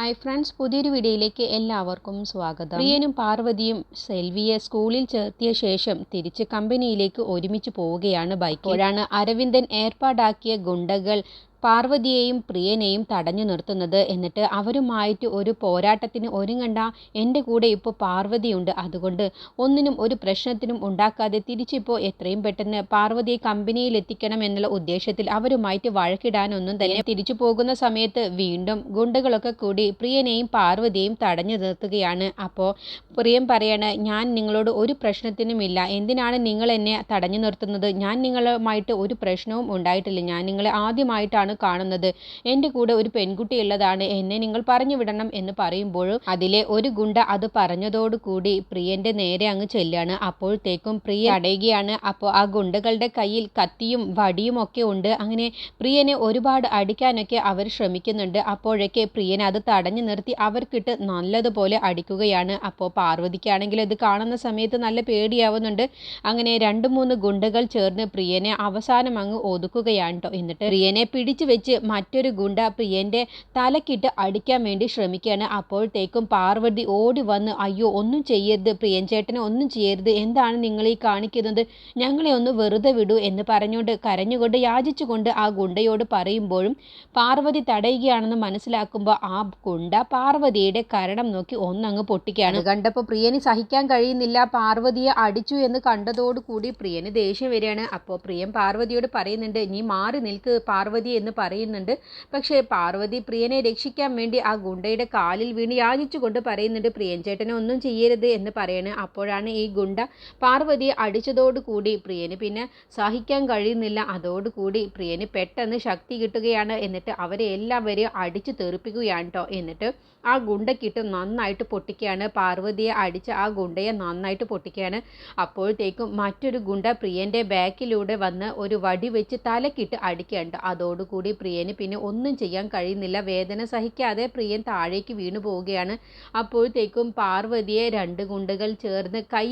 Hi friends പുതിയൊരു വീഡിയോയിലേക്ക് എല്ലാവർക്കും സ്വാഗതം. പ്രിയനും പാർവതിയും സെൽവിയെ സ്കൂളിൽ ചേർത്തിയ ശേഷം തിരിച്ച് കമ്പനിയിലേക്ക് ഒരുമിച്ച് പോവുകയാണ് ബൈക്ക്. അപ്പോഴാണ് അരവിന്ദൻ ഏർപ്പാടാക്കിയ ഗുണ്ടകൾ പാർവതിയെയും പ്രിയനെയും തടഞ്ഞു നിർത്തുന്നത് എന്നിട്ട് അവരുമായിട്ട് ഒരു പോരാട്ടത്തിന് ഒരുങ്ങണ്ട. എന്റെ കൂടെ ഇപ്പോൾ പാർവതിയുണ്ട്. അതുകൊണ്ട് ഒന്നിനും ഒരു പ്രശ്നത്തിനും ഉണ്ടാക്കാതെ തിരിച്ചിപ്പോൾ എത്രയും പെട്ടെന്ന് പാർവതിയെ കമ്പനിയിൽ എത്തിക്കണം എന്നുള്ള ഉദ്ദേശത്തിൽ അവരുമായിട്ട് വഴക്കിടാനൊന്നും തന്നെ തിരിച്ചു പോകുന്ന സമയത്ത് വീണ്ടും ഗുണ്ടകളൊക്കെ കൂടി പ്രിയനെയും പാർവതിയെയും തടഞ്ഞു നിർത്തുകയാണ്. അപ്പോൾ പ്രിയം പറയാണ് ഞാൻ നിങ്ങളോട് ഒരു പ്രശ്നത്തിനുമില്ല എന്തിനാണ് നിങ്ങൾ എന്നെ തടഞ്ഞു നിർത്തുന്നത്? ഞാൻ നിങ്ങളുമായിട്ട് ഒരു പ്രശ്നവും ഉണ്ടായിട്ടില്ല. ഞാൻ നിങ്ങളെ ആദ്യമായിട്ടാണ് കാണുന്നത്. എന്റെ കൂടെ ഒരു പെൺകുട്ടി ഉള്ളതാണ്. എന്നെ നിങ്ങൾ പറഞ്ഞു വിടണം എന്ന് പറയുമ്പോഴും അതിലെ ഒരു ഗുണ്ട അത് പറഞ്ഞതോടുകൂടി പ്രിയന്റെ നേരെ അങ്ങ് ചെല്ലാണ്. അപ്പോഴത്തേക്കും പ്രിയ അടയുകയാണ്. അപ്പോൾ ആ ഗുണ്ടകളുടെ കയ്യിൽ കത്തിയും വടിയും ഒക്കെ ഉണ്ട്. അങ്ങനെ പ്രിയനെ ഒരുപാട് അടിക്കാനൊക്കെ അവർ ശ്രമിക്കുന്നുണ്ട്. അപ്പോഴൊക്കെ പ്രിയനെ അത് തടഞ്ഞു നിർത്തി അവർക്കിട്ട് നല്ലതുപോലെ അടിക്കുകയാണ്. അപ്പോൾ പാർവതിക്കാണെങ്കിൽ ഇത് കാണുന്ന സമയത്ത് നല്ല പേടിയാവുന്നുണ്ട്. അങ്ങനെ രണ്ട് മൂന്ന് ഗുണ്ടകൾ ചേർന്ന് പ്രിയനെ അവസാനം അങ്ങ് ഒതുക്കുകയാണ് കേട്ടോ എന്നിട്ട് പ്രിയനെ പിടിച്ചു വെച്ച് മറ്റൊരു ഗുണ്ട പ്രിയന്റെ തലക്കിട്ട് അടിക്കാൻ വേണ്ടി ശ്രമിക്കുകയാണ്. അപ്പോഴത്തേക്കും പാർവതി ഓടി വന്ന് അയ്യോ ഒന്നും ചെയ്യരുത് പ്രിയൻ ചേട്ടനെ ഒന്നും ചെയ്യരുത്. എന്താണ് നിങ്ങൾ ഈ കാണിക്കുന്നത്? ഞങ്ങളെ ഒന്ന് വെറുതെ വിടൂ എന്ന് പറഞ്ഞുകൊണ്ട് കരഞ്ഞുകൊണ്ട് യാചിച്ചുകൊണ്ട് ആ ഗുണ്ടയോട് പറയുമ്പോഴും പാർവതി തടയുകയാണെന്ന് മനസ്സിലാക്കുമ്പോൾ ആ ഗുണ്ട പാർവതിയുടെ കരണം നോക്കി ഒന്നങ്ങ് പൊട്ടിക്കുകയാണ്. കണ്ടപ്പോൾ പ്രിയന് സഹിക്കാൻ കഴിയുന്നില്ല. പാർവതിയെ അടിച്ചു എന്ന് കണ്ടതോടുകൂടി പ്രിയന് ദേഷ്യം വരികയാണ്. അപ്പോൾ പ്രിയൻ പാർവതിയോട് പറയുന്നുണ്ട് നീ മാറി നിൽക്ക്. പാർവതി എന്ന് പറയുന്നുണ്ട്. പക്ഷേ പാർവതി പ്രിയനെ രക്ഷിക്കാൻ വേണ്ടി ആ ഗുണ്ടയുടെ കാലിൽ വീണ് യാചിച്ചുകൊണ്ട് പറയുന്നുണ്ട് പ്രിയൻ ചേട്ടനെ ഒന്നും ചെയ്യരുത് എന്ന് പറയണേ. അപ്പോഴാണ് ഈ ഗുണ്ട പാർവതിയെ അടിച്ചതോടുകൂടി പ്രിയന് പിന്നെ സഹിക്കാൻ കഴിയുന്നില്ല. അതോടുകൂടി പ്രിയന് പെട്ടെന്ന് ശക്തി കിട്ടുകയാണ്. എന്നിട്ട് അവരെ എല്ലാവരെയും അടിച്ചു തെറിപ്പിക്കുകയാണ് കേട്ടോ എന്നിട്ട് ആ ഗുണ്ടക്കിട്ട് നന്നായിട്ട് പൊട്ടിക്കുകയാണ്. പാർവതിയെ അടിച്ച് ആ ഗുണ്ടയെ നന്നായിട്ട് പൊട്ടിക്കുകയാണ്. അപ്പോഴത്തേക്കും മറ്റൊരു ഗുണ്ട പ്രിയന്റെ ബാക്കിലൂടെ വന്ന് ഒരു വടി വെച്ച് തലക്കിട്ട് അടിക്കുകയുണ്ട് അതോടുകൂടി പ്രിയന് പിന്നെ ഒന്നും ചെയ്യാൻ കഴിയുന്നില്ല. വേദന സഹിക്കാതെ പ്രിയൻ താഴേക്ക് വീണു പോവുകയാണ്. അപ്പോഴത്തേക്കും പാർവതിയെ രണ്ട് ഗുണ്ടുകൾ ചേർന്ന് കൈ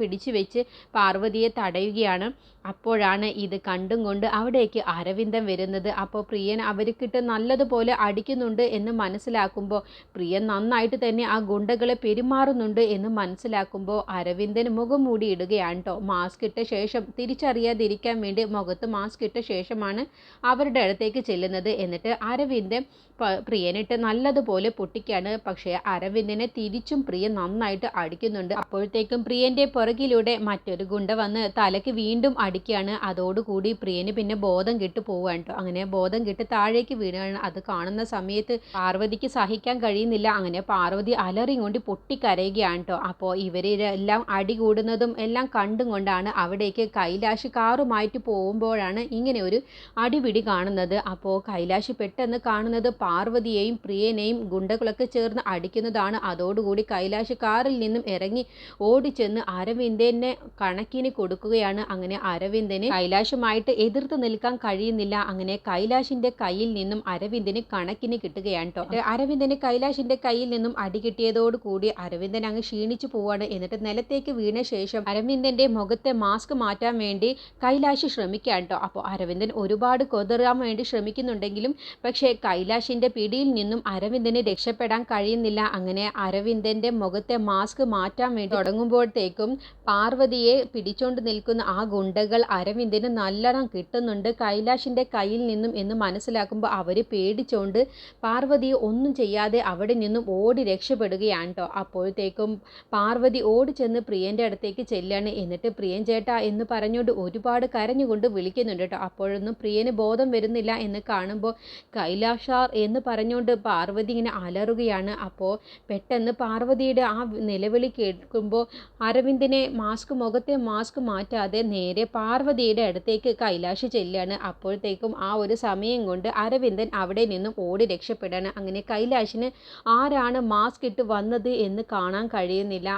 പിടിച്ചു വെച്ച് പാർവതിയെ തടയുകയാണ്. അപ്പോഴാണ് ഇത് കണ്ടും കൊണ്ട് അവിടേക്ക് അരവിന്ദം വരുന്നത്. അപ്പോൾ പ്രിയൻ അവർക്കിട്ട് നല്ലതുപോലെ അടിക്കുന്നുണ്ട് എന്ന് മനസ്സിലാക്കുമ്പോൾ പ്രിയൻ നന്നായിട്ട് തന്നെ ആ ഗുണ്ടകളെ പെരുമാറുന്നുണ്ട് എന്ന് മനസ്സിലാക്കുമ്പോൾ അരവിന്ദൻ മുഖം മൂടി ഇടുകയാണ് കേട്ടോ മാസ്ക് ഇട്ട ശേഷം തിരിച്ചറിയാതിരിക്കാൻ വേണ്ടി മുഖത്ത് മാസ്ക് ഇട്ട ശേഷമാണ് അവരുടെ അടുത്തേക്ക് ചെല്ലുന്നത് എന്നിട്ട് അരവിന്ദൻ പ- പ്രിയനിട്ട് നല്ലതുപോലെ പൊട്ടിക്കാണ്. പക്ഷേ അരവിന്ദനെ തിരിച്ചും പ്രിയ നന്നായിട്ട് അടിക്കുന്നുണ്ട്. അപ്പോഴത്തേക്കും പ്രിയന്റെ പുറകിലൂടെ മറ്റൊരു ഗുണ്ട വന്ന് തലയ്ക്ക് വീണ്ടും അടിക്കുകയാണ്. അതോടുകൂടി പ്രിയന് പിന്നെ ബോധം കിട്ടു പോവുകയാണ് കേട്ടോ അങ്ങനെ ബോധം കെട്ട് താഴേക്ക് വീണാണ് അത് കാണുന്ന സമയത്ത് പാർവതിക്ക് സഹിക്കാൻ കഴിയുന്നില്ല. അങ്ങനെ പാർവതി അലറി കൊണ്ട് പൊട്ടിക്കരയുകയാണ് കേട്ടോ അപ്പോൾ ഇവരെല്ലാം അടി കൂടുന്നതും എല്ലാം കണ്ടും കൊണ്ടാണ് അവിടേക്ക് കൈലാഷ് കാറുമായിട്ട് പോകുമ്പോഴാണ് ഇങ്ങനെ ഒരു അടിപിടി കാണുന്നത്. അപ്പോൾ കൈലാഷ് പെട്ടെന്ന് കാണുന്നത് പാർവതിയെയും പ്രിയനെയും ഗുണ്ടകളൊക്കെ ചേർന്ന് അടിക്കുന്നതാണ്. അതോടുകൂടി കൈലാഷ് കാറിൽ നിന്നും ഇറങ്ങി ഓടിച്ചെന്ന് അരവിന്ദനെ കണക്കിന് കൊടുക്കുകയാണ്. അങ്ങനെ അരവിന്ദന് കൈലാഷുമായിട്ട് എതിർത്ത് നിൽക്കാൻ കഴിയുന്നില്ല. അങ്ങനെ കൈലാഷിന്റെ കയ്യിൽ നിന്നും അരവിന്ദന് കണക്കിന് കിട്ടുകയാണ് കേട്ടോ അരവിന്ദന് കൈലാഷിന്റെ കയ്യിൽ നിന്നും അടി കിട്ടിയതോടുകൂടി അരവിന്ദൻ അങ്ങ് ക്ഷീണിച്ചു പോവാണ്. എന്നിട്ട് നിലത്തേക്ക് വീണ ശേഷം അരവിന്ദന്റെ മുഖത്തെ മാസ്ക് മാറ്റാൻ വേണ്ടി കൈലാഷ് ശ്രമിക്കുകയാണ് കേട്ടോ അപ്പോൾ അരവിന്ദൻ ഒരുപാട് കൊതറാൻ വേണ്ടി ശ്രമിക്കുന്നുണ്ടെങ്കിലും പക്ഷേ കൈലാഷിന്റെ പിടിയിൽ നിന്നും അരവിന്ദന് രക്ഷപ്പെടാൻ കഴിയുന്നില്ല. അങ്ങനെ അരവിന്ദന്റെ മുഖത്തെ മാസ്ക് മാറ്റാൻ വേണ്ടി തുടങ്ങുമ്പോഴത്തേക്കും പാർവതിയെ പിടിച്ചോണ്ട് നിൽക്കുന്ന ആ ഗുണ്ടകൾ അരവിന്ദന് നല്ലോണം കിട്ടുന്നുണ്ട്. കൈലാഷിന്റെ കയ്യിൽ നിന്നും എന്ന് മനസ്സിലാക്കുമ്പോൾ അവർ പേടിച്ചോണ്ട് പാർവതിയെ ഒന്നും ചെയ്യാതെ അവിടെ നിന്നും ഓടി രക്ഷപ്പെടുകയാണ് കേട്ടോ അപ്പോഴത്തേക്കും പാർവതി ഓടി ചെന്ന് പ്രിയന്റെ അടുത്തേക്ക് ചെല്ലാണ്. എന്നിട്ട് പ്രിയൻ ചേട്ടാ എന്ന് പറഞ്ഞുകൊണ്ട് ഒരുപാട് കരഞ്ഞുകൊണ്ട് വിളിക്കുന്നുണ്ട് കേട്ടോ അപ്പോഴൊന്നും പ്രിയന് ബോധം വരുന്നില്ല. എന്ന് കാണുമ്പോൾ കൈലാഷാർ എന്ന് പറഞ്ഞുകൊണ്ട് പാർവതി ഇങ്ങനെ അലറുകയാണ്. അപ്പോൾ പെട്ടെന്ന് പാർവതിയുടെ ആ നിലവിളി കേൾക്കുമ്പോൾ അരവിന്ദിനെ മാസ്ക് മുഖത്തെ മാസ്ക് മാറ്റാതെ നേരെ പാർവതിയുടെ അടുത്തേക്ക് കൈലാഷ് ചെല്ലുകയാണ്. അപ്പോഴത്തേക്കും ആ ഒരു സമയം കൊണ്ട് അരവിന്ദൻ അവിടെ നിന്നും ഓടി രക്ഷപ്പെടാണ് അങ്ങനെ കൈലാഷിന് ആരാണ് മാസ്ക് ഇട്ട് വന്നത് എന്ന് കാണാൻ കഴിയുന്നില്ല.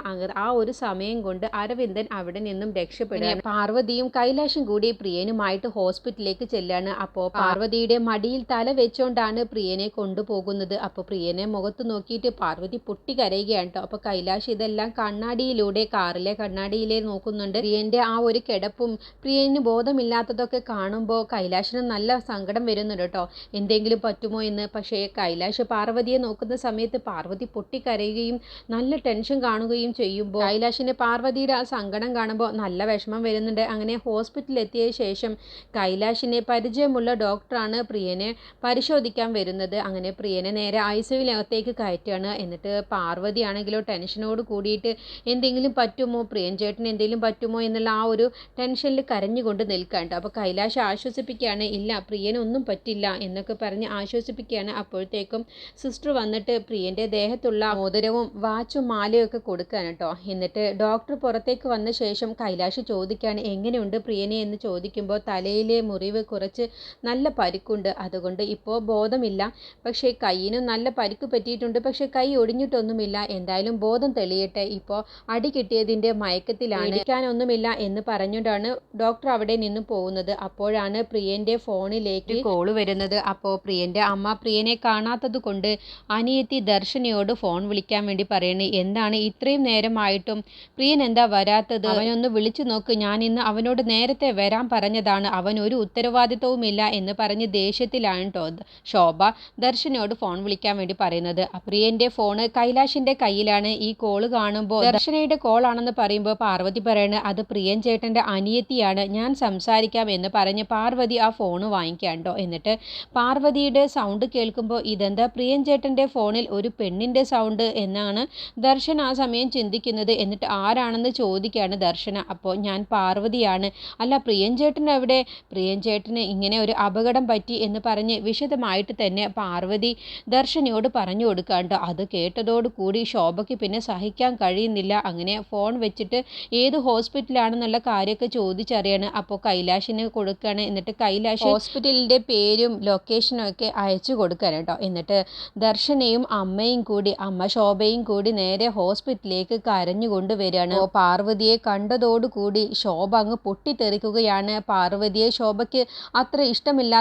ആ ഒരു സമയം കൊണ്ട് അരവിന്ദൻ അവിടെ നിന്നും രക്ഷപ്പെടുകയാണ്. പാർവതിയും കൈലാഷും കൂടി പ്രിയനുമായിട്ട് ഹോസ്പിറ്റലിലേക്ക് ചെല്ലാണ് അപ്പോൾ പാർവതിയുടെ മടിയിൽ തല വെച്ചോണ്ടാണ് പ്രിയനെ കൊണ്ടുപോകുന്നത്. അപ്പോൾ പ്രിയനെ മുഖത്ത് നോക്കിയിട്ട് പാർവതി പൊട്ടി കരയുകയാണ് കേട്ടോ അപ്പോൾ കൈലാഷ് ഇതെല്ലാം കണ്ണാടിയിലൂടെ കാറിലെ കണ്ണാടിയിലെ നോക്കുന്നുണ്ട്. പ്രിയന്റെ ആ ഒരു കിടപ്പും പ്രിയന് ബോധമില്ലാത്തതൊക്കെ കാണുമ്പോൾ കൈലാഷിന് നല്ല സങ്കടം വരുന്നുണ്ട് കേട്ടോ എന്തെങ്കിലും പറ്റുമോ എന്ന്. പക്ഷേ കൈലാഷ് പാർവതിയെ നോക്കുന്ന സമയത്ത് പാർവതി പൊട്ടിക്കരയുകയും നല്ല ടെൻഷൻ കാണുകയും ചെയ്യുമ്പോൾ കൈലാഷിന് പാർവതിയുടെ ആ സങ്കടം കാണുമ്പോൾ നല്ല വിഷമം വരുന്നുണ്ട്. അങ്ങനെ ഹോസ്പിറ്റലിൽ എത്തിയ ശേഷം കൈലാഷിനെ പരിചയമുള്ള ഡോക്ടറാണ് പ്രിയനെ പരിശോധിക്കാൻ വരുന്നത്. അങ്ങനെ പ്രിയനെ നേരെ ഐസിയുവിനകത്തേക്ക് കയറ്റുകയാണ്. എന്നിട്ട് പാർവതി ആണെങ്കിലോ ടെൻഷനോട് കൂടിയിട്ട് എന്തെങ്കിലും പറ്റുമോ? പ്രിയൻ ചേട്ടന് എന്തെങ്കിലും പറ്റുമോ എന്നുള്ള ആ ഒരു ടെൻഷനിൽ കരഞ്ഞുകൊണ്ട് നിൽക്കാണ്ട് അപ്പോൾ കൈലാഷ് ആശ്വസിപ്പിക്കുകയാണ് ഇല്ല പ്രിയനൊന്നും പറ്റില്ല എന്നൊക്കെ പറഞ്ഞ് ആശ്വസിപ്പിക്കുകയാണ്. അപ്പോഴത്തേക്കും സിസ്റ്റർ വന്നിട്ട് പ്രിയന്റെ ദേഹത്തുള്ള മോതിരവും വാച്ചും മാലയൊക്കെ കൊടുക്കുകയാണ് കേട്ടോ. എന്നിട്ട് ഡോക്ടർ പുറത്തേക്ക് വന്ന ശേഷം കൈലാഷ് ചോദിക്കുകയാണ് എങ്ങനെയുണ്ട് പ്രിയനെ? എന്ന് ചോദിക്കുമ്പോൾ തലയിലെ മുറിവ് കുറച്ച് നല്ല പരിക്കുണ്ട്. അതുകൊണ്ട് ഇപ്പോൾ ബോധമില്ല. പക്ഷേ കയ്യിനും നല്ല പരിക്ക് പറ്റിയിട്ടുണ്ട്. പക്ഷേ കൈ ഒടിഞ്ഞിട്ടൊന്നുമില്ല. എന്തായാലും ബോധം തെളിയട്ടെ. ഇപ്പോൾ അടി കിട്ടിയതിന്റെ മയക്കത്തിലാണ്. ഇരിക്കാനൊന്നുമില്ല എന്ന് പറഞ്ഞുകൊണ്ടാണ് ഡോക്ടർ അവിടെ നിന്ന് പോകുന്നത്. അപ്പോഴാണ് പ്രിയന്റെ ഫോണിലേക്ക് കോൾ വരുന്നത്. അപ്പോൾ പ്രിയന്റെ അമ്മ പ്രിയനെ കാണാത്തത് കൊണ്ട് അനിയത്തി ദർശനയോട് ഫോൺ വിളിക്കാൻ വേണ്ടി പറയണേ എന്താണ് ഇത്രയും നേരമായിട്ടും പ്രിയൻ എന്താ വരാത്തത്? അവനൊന്ന് വിളിച്ചു നോക്ക്. ഞാൻ ഇന്ന് അവനോട് നേരത്തെ വരാൻ പറഞ്ഞതാണ്. അവൻ ഒരു ഉത്തരവാദിത്വവുമില്ല എന്ന് പറഞ്ഞ് ദേഷ്യത്തിലാണ് കേട്ടോ ശോഭ. ദർശനോട് ഫോൺ വിളിക്കാൻ വേണ്ടി പറയുന്നത്. അപ്രിയന്റെ ഫോണ് കൈലാഷിന്റെ കയ്യിലാണ്. ഈ കോൾ കാണുമ്പോൾ ദർശനയുടെ കോൾ ആണെന്ന് പറയുമ്പോൾ പാർവതി പറയണ അത് പ്രിയൻ ചേട്ടന്റെ അനിയത്തിയാണ്. ഞാൻ സംസാരിക്കാം എന്ന് പറഞ്ഞ് പാർവതി ആ ഫോണ് വാങ്ങിക്കാണ്ടോ എന്നിട്ട് പാർവതിയുടെ സൗണ്ട് കേൾക്കുമ്പോൾ ഇതെന്താ? പ്രിയൻ ചേട്ടന്റെ ഫോണിൽ ഒരു പെണ്ണിന്റെ സൗണ്ട് എന്നാണ് ദർശൻ ആ സമയം ചിന്തിക്കുന്നത്. എന്നിട്ട് ആരാണെന്ന് ചോദിക്കുകയാണ് ദർശന. അപ്പോൾ ഞാൻ പാർവതിയാണ്. അല്ല പ്രിയൻ ചേട്ടൻ എവിടെ? പ്രിയൻ ചേട്ടന് ഇങ്ങനെ ഒരു അപകടം പറ്റി എന്ന് പറഞ്ഞ് വിശദമായിട്ട് തന്നെ പാർവതി ദർശനിയോട് പറഞ്ഞു കൊടുക്കാണ്ട്. അത് കേട്ടതോടുകൂടി ശോഭയ്ക്ക് പിന്നെ സഹിക്കാൻ കഴിയുന്നില്ല. അങ്ങനെ ഫോൺ വെച്ചിട്ട് ഏത് ഹോസ്പിറ്റലാണെന്നുള്ള കാര്യമൊക്കെ ചോദിച്ചറിയാണ്. അപ്പോൾ കൈലാഷിന് കൊടുക്കുകയാണ് എന്നിട്ട് കൈലാഷ് ഹോസ്പിറ്റലിന്റെ പേരും ലൊക്കേഷനും ഒക്കെ അയച്ചു കൊടുക്കാൻ കേട്ടോ. എന്നിട്ട് ദർശനയും അമ്മയും കൂടി അമ്മ ശോഭയും കൂടി നേരെ ഹോസ്പിറ്റലിലേക്ക് കരഞ്ഞുകൊണ്ട് വരികയാണ്. പാർവതിയെ കണ്ടതോടുകൂടി ശോഭ അങ്ങ് പൊട്ടിത്തെറിക്കുകയാണ്. പാർവതിയെ ശോഭയ്ക്ക് അത്ര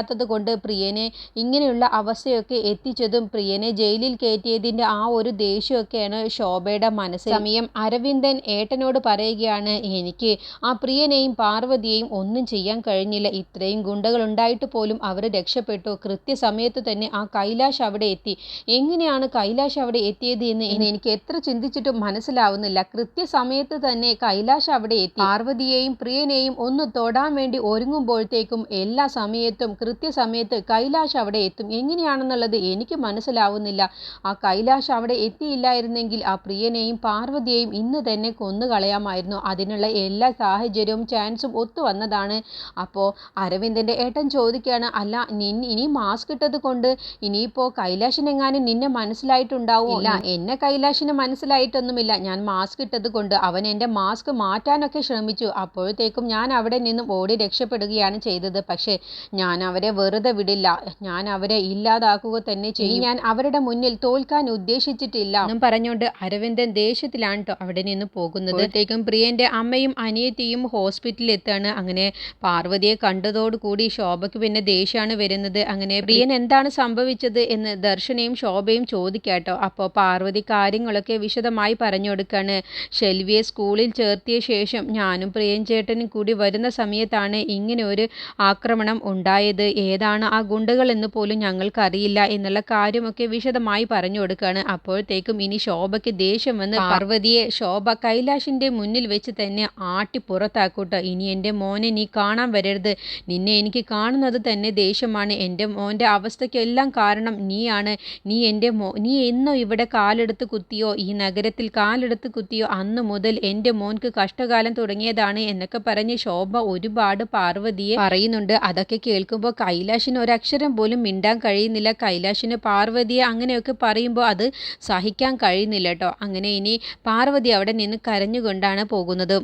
ഇഷ്ടമില്ലാത്തത് കൊണ്ട് പ്രിയനെ ഇങ്ങനെയുള്ള അവസ്ഥയൊക്കെ എത്തിച്ചതും പ്രിയനെ ജയിലിൽ കയറ്റിയതിന്റെ ആ ഒരു ദേഷ്യമൊക്കെയാണ് ശോഭയുടെ മനസ്സിൽ. സമയം അരവിന്ദൻ ഏട്ടനോട് പറയുകയാണ് എനിക്ക് ആ പ്രിയനെയും പാർവതിയെയും ഒന്നും ചെയ്യാൻ കഴിഞ്ഞില്ല. ഇത്രയും ഗുണ്ടകൾ ഉണ്ടായിട്ട് പോലും അവർ രക്ഷപ്പെട്ടു. കൃത്യസമയത്ത് തന്നെ ആ കൈലാഷ് അവിടെ എത്തി. എങ്ങനെയാണ് കൈലാഷ് അവിടെ എത്തിയത് എന്ന് എനിക്ക് എത്ര ചിന്തിച്ചിട്ടും മനസ്സിലാവുന്നില്ല. കൃത്യസമയത്ത് തന്നെ കൈലാഷ് അവിടെ എത്തി. പാർവതിയെയും പ്രിയനെയും ഒന്ന് തൊടാൻ വേണ്ടി ഒരുങ്ങുമ്പോഴത്തേക്കും എല്ലാ സമയത്തും കൃത്യസമയത്ത് കൈലാഷ് അവിടെ എത്തും. എങ്ങനെയാണെന്നുള്ളത് എനിക്ക് മനസ്സിലാവുന്നില്ല. ആ കൈലാഷ് അവിടെ എത്തിയില്ലായിരുന്നെങ്കിൽ ആ പ്രിയനെയും പാർവതിയെയും ഇന്ന് തന്നെ കൊന്നുകളയാമായിരുന്നു. അതിനുള്ള എല്ലാ സാഹചര്യവും ചാൻസും ഒത്തു വന്നതാണ്. അപ്പോൾ അരവിന്ദന്റെ ഏട്ടൻ ചോദിക്കുകയാണ് അല്ല നിൻ ഇനി മാസ്ക് ഇട്ടത് കൊണ്ട് ഇനിയിപ്പോൾ കൈലാഷിനെങ്ങാനും നിന്നെ മനസ്സിലായിട്ടുണ്ടാവും? ഇല്ല എന്നെ കൈലാഷിന് മനസ്സിലായിട്ടൊന്നുമില്ല. ഞാൻ മാസ്ക് ഇട്ടത് കൊണ്ട് അവൻ എന്റെ മാസ്ക് മാറ്റാനൊക്കെ ശ്രമിച്ചു. അപ്പോഴത്തേക്കും ഞാൻ അവിടെ നിന്നും ഓടി രക്ഷപ്പെടുകയാണ് ചെയ്തത്. പക്ഷേ ഞാൻ അവരെ വെറുതെ വിടില്ല. ഞാൻ അവരെ ഇല്ലാതാക്കുക തന്നെ ചെയ്യും. ഞാൻ അവരുടെ മുന്നിൽ തോൽക്കാൻ ഉദ്ദേശിച്ചിട്ടില്ല. എന്നും പറഞ്ഞുകൊണ്ട് അരവിന്ദൻ ദേഷ്യത്തിലാണ് കേട്ടോ അവിടെ നിന്ന് പോകുന്നത്. അപ്പോഴത്തേക്കും പ്രിയന്റെ അമ്മയും അനിയത്തിയും ഹോസ്പിറ്റലിൽ എത്താണ്. അങ്ങനെ പാർവതിയെ കണ്ടതോടുകൂടി ശോഭയ്ക്ക് പിന്നെ ദേഷ്യമാണ് വരുന്നത്. അങ്ങനെ പ്രിയൻ എന്താണ് സംഭവിച്ചത് എന്ന് ദർശനയും ശോഭയും ചോദിക്കാട്ടോ അപ്പോൾ പാർവതി കാര്യങ്ങളൊക്കെ വിശദമായി പറഞ്ഞു കൊടുക്കാണ്. ഷെൽവിയെ സ്കൂളിൽ ചേർത്തിയ ശേഷം ഞാനും പ്രിയൻ ചേട്ടനും കൂടി വരുന്ന സമയത്താണ് ഇങ്ങനെ ഒരു ആക്രമണം ഉണ്ടായത്. ഏതാണ് ആ ഗുണ്ടകൾ എന്ന് പോലും ഞങ്ങൾക്കറിയില്ല എന്നുള്ള കാര്യമൊക്കെ വിശദമായി പറഞ്ഞു കൊടുക്കുകയാണ് അപ്പോഴത്തേക്കും ഇനി ശോഭയ്ക്ക് ദേഷ്യം വന്ന് പാർവതിയെ ശോഭ കൈലാഷിന്റെ മുന്നിൽ വെച്ച് തന്നെ ആട്ടി പുറത്താക്കൂട്ടോ. ഇനി എന്റെ മോനെ നീ കാണാൻ വരരുത്. നിന്നെ എനിക്ക് കാണുന്നത് തന്നെ ദേഷ്യമാണ്. എന്റെ മോന്റെ അവസ്ഥയ്ക്കെല്ലാം കാരണം നീയാണ്. നീ എന്റെ മോ നീ എന്നോ ഇവിടെ കാലെടുത്ത് കുത്തിയോ? ഈ നഗരത്തിൽ കാലെടുത്ത് കുത്തിയോ? അന്ന് മുതൽ എന്റെ മോൻക്ക് കഷ്ടകാലം തുടങ്ങിയതാണ് എന്നൊക്കെ പറഞ്ഞ് ശോഭ ഒരുപാട് പാർവതിയെ പറയുന്നുണ്ട്. അതൊക്കെ കേൾക്കുമ്പോൾ കൈലാഷിന് ഒരക്ഷരം പോലും മിണ്ടാൻ കഴിയുന്നില്ല. കൈലാഷിന് പാർവതിയെ അങ്ങനെയൊക്കെ പറയുമ്പോൾ അത് സഹിക്കാൻ കഴിയുന്നില്ല കേട്ടോ അങ്ങനെ ഇനി പാർവതി അവിടെ നിന്ന് കരഞ്ഞുകൊണ്ടാണ് പോകുന്നത്.